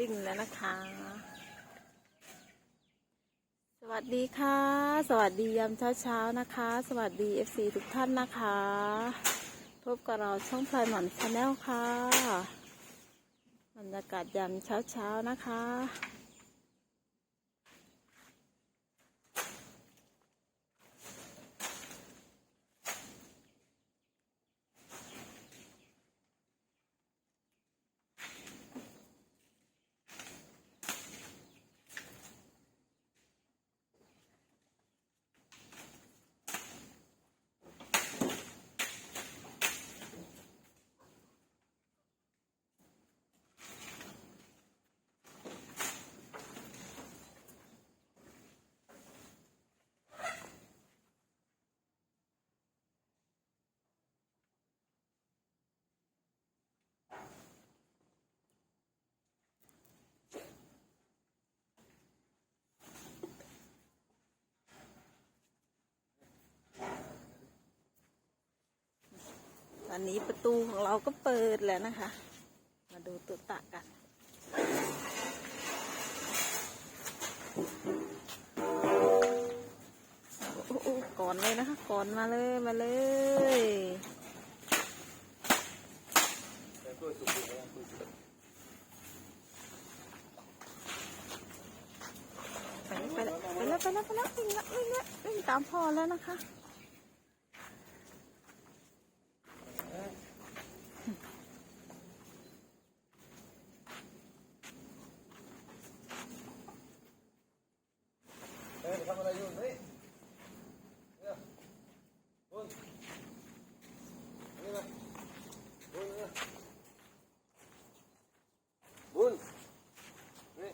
วิ่งแล้วนะคะ สวัสดีค่ะ สวัสดียามเช้าเช้าๆนะคะ สวัสดี FC ทุกท่านนะคะ พบกับเราช่องพลายหมอนชาแนลค่ะบรรยากาศยามเช้าเช้าๆนะคะ ตอนนี้ประตูของเราก็เปิดแล้วนะคะ มาดูตุตะกัน โอ้โหก่อนเลยนะคะ ก่อนมาเลยมาเลยไปแล้วไปแล้วไปแล้วไปแล้วไปแล้ววิ่งแล้ววิ่งแล้ววิ่งตามพ่อแล้วนะคะ เฮ้ยทำอะไรอยู่นี่เนี่ยบุญนี่มาบุญเนี่ยบุญนี่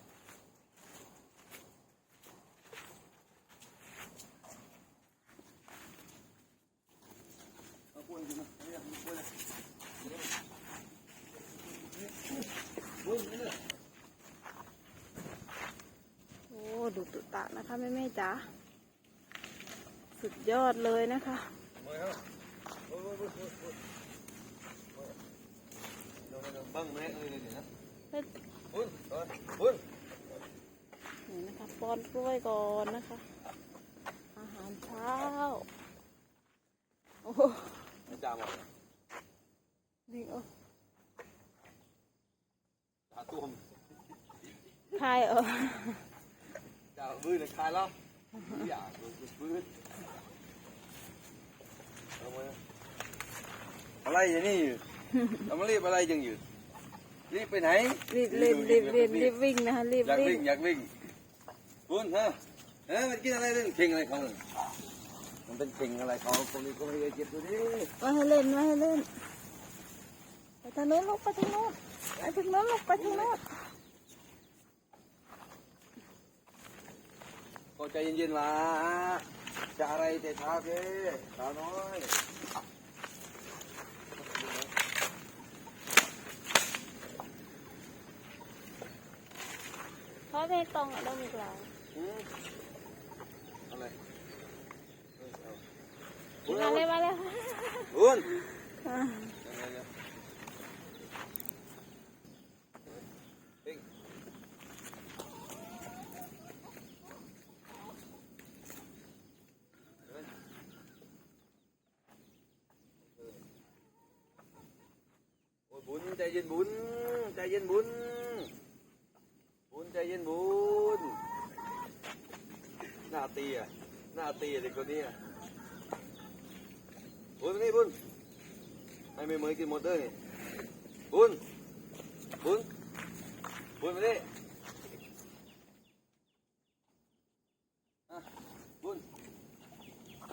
เอาบุญอยู่นะเนี่ยบุญบุญบุญนี่ โอ้ดูตุตะนะคะแม่แม่จ๋าสุดยอดเลยนะคะมาครับบุญบุญบุญบุญบุญเดี๋ยวเดี๋ยวบังแม่เอ้ยเดี๋ยนะเฮ้ยบุญก่อนบุญนี่นะคะป้อนกล้วยก่อนนะคะ อาหารเช้า โอ้ โหไม่จามอะนี่โอ้จ่าตุ้มคายเออจ่าบื้อเลยคลายแล้วอยากบื้อบื้อเอามาอะไรอย่างนี้อยู่ทำมารีบอะไรจังอยู่ รีบไปไหน รีบรีบรีบรีบรีบวิ่งนะคะรีบอยากวิ่วิ่งงอยากวิ่งบุญฮะเฮ้ยมันกินอะไรเล่นเข่งอะไรของมันมัน เป็นเข่งอะไรของคนนี้ก็ไม่ได้เจ็บตัวนี้มาให้เล่นมาให้เล่นไปทางโน้นลูกไปทางโน้นไปทางโน้นลูกไปทางโน้นก็ใจเย็นๆล่ะจะอะไรแต่เช้าเด้สาวน้อยเพราะไม่ตรงอะต้องมีกลาง อืมอะไรเออเอาบุญ มาเลยมาเลยบุญบุญใจเย็นบุญใจเย็นบุญบุญใจเย็นบุญหน้าตีอะหน้าตีเด็กคนนี้อะ บุญมานี่บุญให้ไม่เหมยกินมอเตอร์นี่บุญบุญบุญมาดิอะบุญ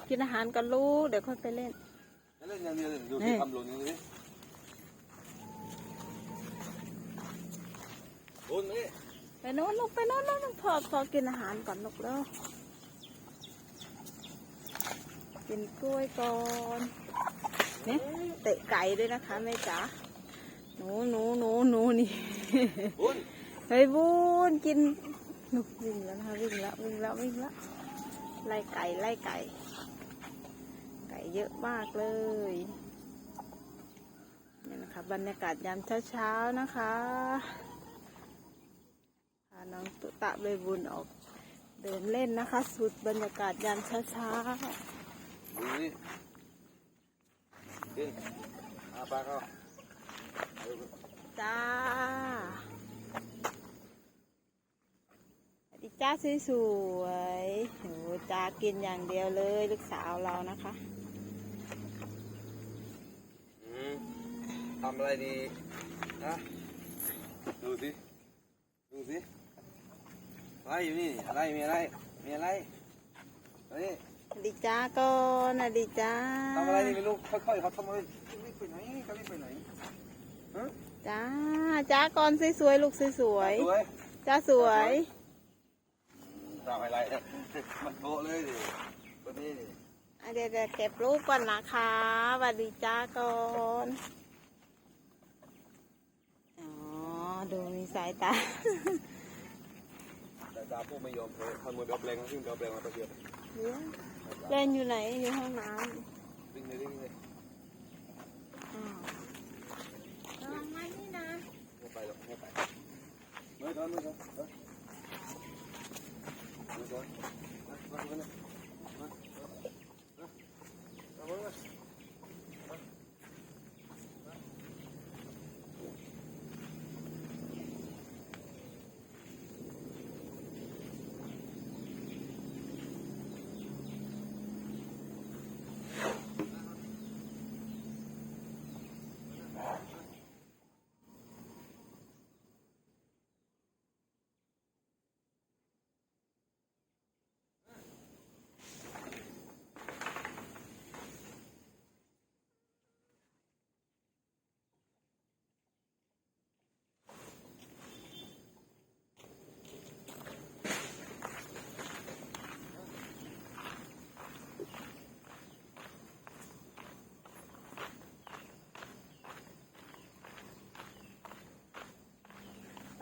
กินอาหารกันลูกเดี๋ยวค่อยไปเล่นเล่นอย่างเดียวเลยดูที่ทำหล่นอย่างนี้บุญมาดิไปโน้นลูกไปโน้นลูกพอพอกินอาหารก่อนลูกแล้ว กินกล้วยก่อนเนี่ยเตะไก่ด้วยนะคะแม่จ๋าหนูหนูหนูหนูนี่บุญเฮ้ยบูนกินหนูวิ่งแล้วนะคะวิ่งแล้ววิ่งแล้ววิ่งแล้วไล่ไก่ไล่ไก่ ไก่เยอะมากเลยนี่นะคะบรรยากาศยามเช้าๆนะคะน้องตุตะใบบุญออกเดินเล่นนะคะ สุดบรรยากาศยามช้า ดูนี่กินอาปากเขาเอาดูๆจ้าสวัสดีจ้าสวยๆโหจ้ากินอย่างเดียวเลยลูกสาวเรานะคะอืมทำอะไรดีฮะดูสิ ดูสิอะไรอยู่นี่ อะไร มีอะไร มีอะไรเฮ้ยสวัส ดีจ้าก่อนสวัสดีจ้าทำอะไรนี่ไม่รู้ค่อยๆเขาทำอะไรรีบไปไหนเขารีบไปไหนฮะจ้าจ้าก่อนสวยๆลูกสวยสวยๆจ้าสวยทำอะไรเนี่ยมันโตเลยดิคนนี้ดิอะเดี๋ยวเดี๋ยวเก็บรูปก่อนนะคะสวัสดีจ้าก่อนอ๋อดูมีสายตา แต่ตาพวกไม่ยอมเลยทำมือเดับแรงขึ้นเดับแรงมาตะเกียบเล่นอยู่ไหนอยู่ห้องน้วิ่งเลยวิ่งเลยำอ้าวระวังมันนี่นะไม่ไปหรอกไม่ไปไม่ถอนไม่ถอนเฮ้ยไม่ถอนมามามาเลยมามามามามา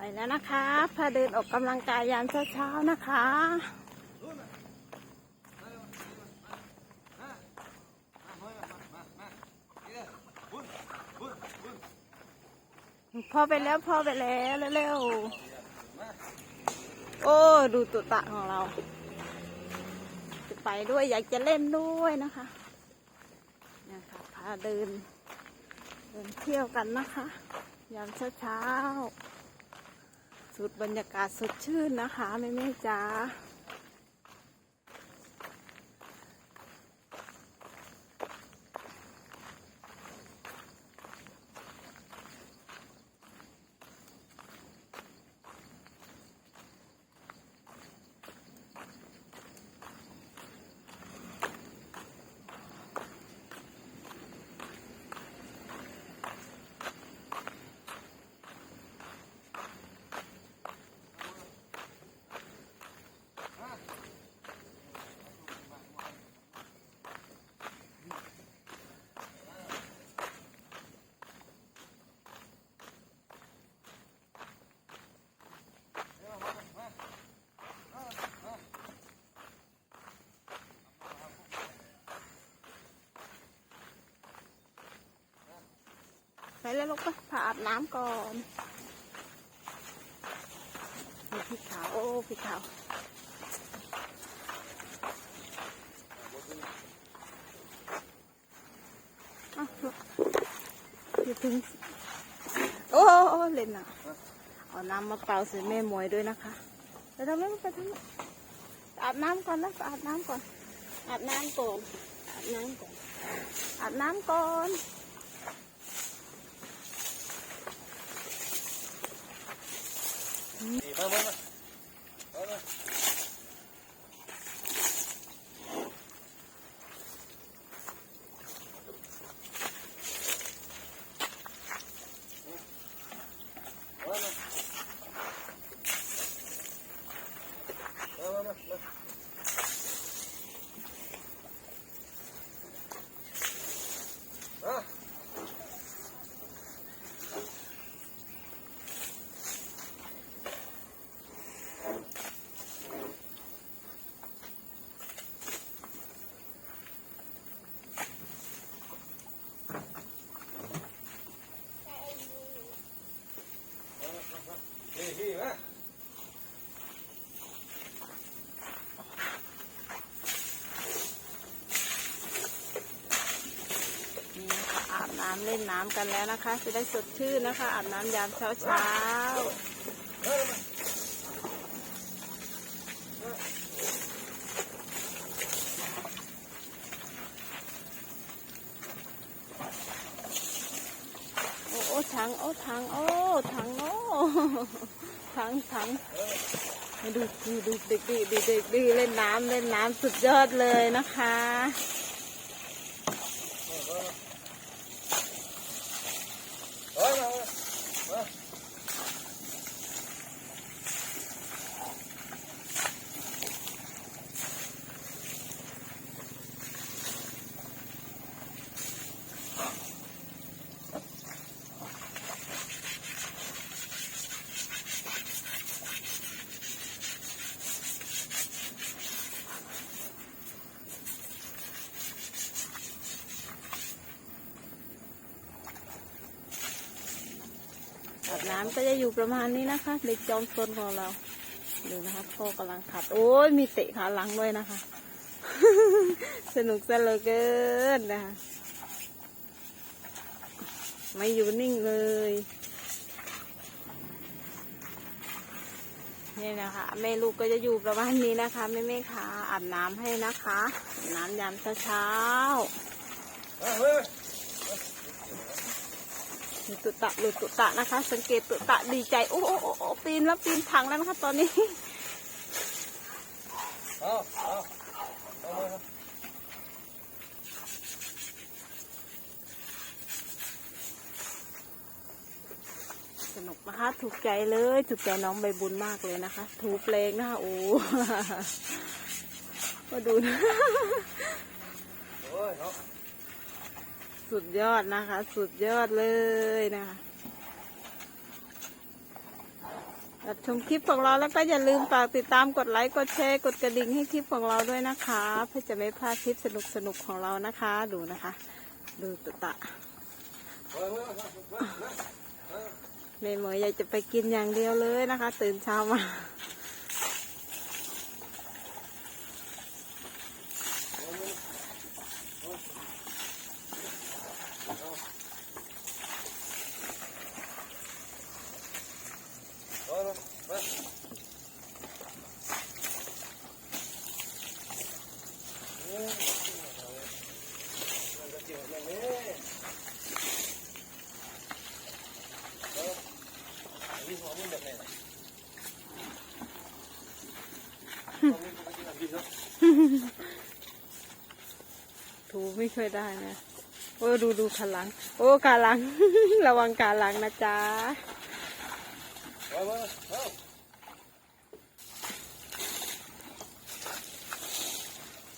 ไปแล้วนะคะพาเดินออกกำลังกายยามเช้าๆนะคะพอไปแล้วพอไปแล้วเร็วๆโอ้ดูตุตะของเรา จะไปด้วยอยากจะเล่นด้วยนะคะนี่ค่ะพาเดิน เดินเที่ยวกันนะคะ ยามเช้าๆ ดบรรยากาศสดชื่นนะคะแม่แม่จ้า ไปแล้วลูกไปผ่าอาบน้ำก่อนมีพี่ขาว โอ้พี่ขาวอ้าวอย่าถึงโอ้โอ้เล่นอะ เอาน้ำมาเป่าใส่แม่หมวยด้วยนะคะไปทำไมไปทำไมอาบน้ำก่อนนะอาบน้ำก่อน อาบน้ำก่อน อาบน้ำก่อน อาบน้ำก่อน เล่นน้ำกันแล้วนะคะ จะได้สดชื่นนะคะ อาบน้ำยามเช้าเช้าโอ้โอ้ถังโอ้ถังโอ้ถังโอ้ถังถังดูดูดูเด็กดีเด็กเด็กดีเล่นน้ำเล่นน้ำสุดยอดเลยนะคะ น้ำก็จะอยู่ประมาณนี้นะคะ เด็กจอมซนของเราดูนะคะพ่อกำลังขัด โอ้ยมีเตะขาหลังด้วยนะคะ สนุกซะเลือเกินนะคะไม่อยู่นิ่งเลยนี่นะคะแม่ลูกก็จะอยู่ประมาณนี้นะคะแม่แม่ขาอาบน้ำให้นะคะ น้ำยามเช้าเฮ้ย ตุตะหลุดตุตะนะคะ สังเกตตุตะดีใจโอ้โอ้โอ้ปีนแล้วปีนถังแล้วนะคะตอนนี้สนุกนะคะถูกใจเลยถูกใจน้องใบบุญมากเลยนะคะ ถูเพลงนะคะโอ้มาดูนะโอ้ยเนาะ สุดยอดนะคะ สุดยอดเลยนะคะรับชมคลิปของเราแล้วก็อย่าลืมฝากติดตามกดไลค์กดแชร์กดกระดิ่งให้คลิปของเราด้วยนะคะ เพื่อจะไม่พลาดคลิปสนุกสนุกๆของเรานะคะ ดูนะคะ ดูตุตะเฮ้ยเฮ้ยเฮ้ยเฮ้ยเมย์เหมยอยากจะไปกินอย่างเดียวเลยนะคะ ตื่นเช้ามา เฮ้ยเฮ้ยมันจะเกี่ยวกับนี่เฮ้ยนี่หัวมึงแบบไหนล่ะหัวมึงปกติแบบนี้เนาะ ถูไม่เคยได้นะโอ้ดูดูขาหลัง โอ้ขาหลัง ระวังขาหลังนะจ๊ะเฮ้ยเฮ้ยเฮ้ย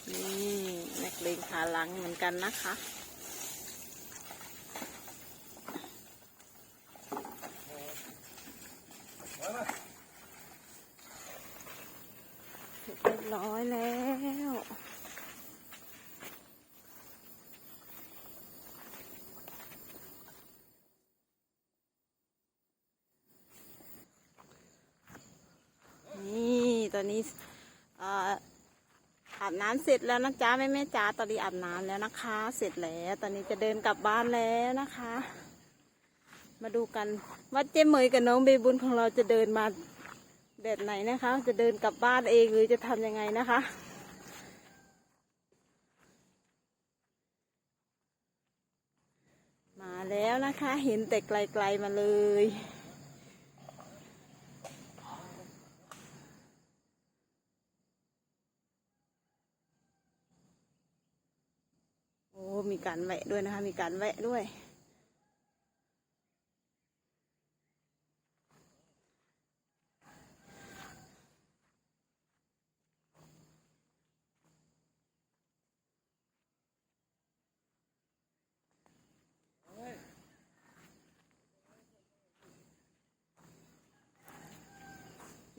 นี่นักเลงขาหลังเหมือนกันนะคะ เสร็จเรียบร้อยแล้ว นี่ต อนนี้เอ่อาบน้ำเสร็จแล้วนะจ๊ะแม่แม่จ๋าตอนนี้อาบน้ำแล้วนะคะ เสร็จแล้ว ตอนนี้จะเดินกลับบ้านแล้วนะคะ มาดูกันว่าเจ๊เมยกับน้องเบบุญของเราจะเดินมาแบบไหนนะคะ จะเดินกลับบ้านเองหรือจะทำยังไงนะคะมาแล้วนะคะ เห็นแต่ไกลๆมาเลย มีการแวะด้วยนะคะ มีการแวะด้วย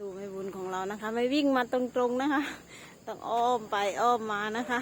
ดูไม่บุญของเรานะคะ ไม่วิ่งมาตรงๆนะคะ ต้องอ้อมไปอ้อมมานะคะ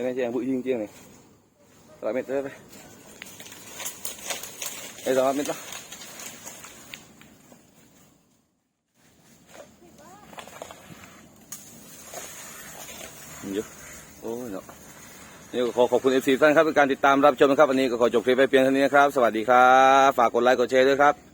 đây này chị em bụi riêng kia này. เออเออเออ Đây này chị em bụi riêng chiêng này Rồi mệt đây Đây rồi mệt đó Nhiều Ôi nó นี่ก็ขอขอบคุณเอฟซีท่านครับในการติดตามรับชมนะครับวันนี้ก็ขอจบคลิปไปเพียงเท่านี้นะครับ สวัสดีครับ ฝากกดไลค์กดแชร์ด้วยครับ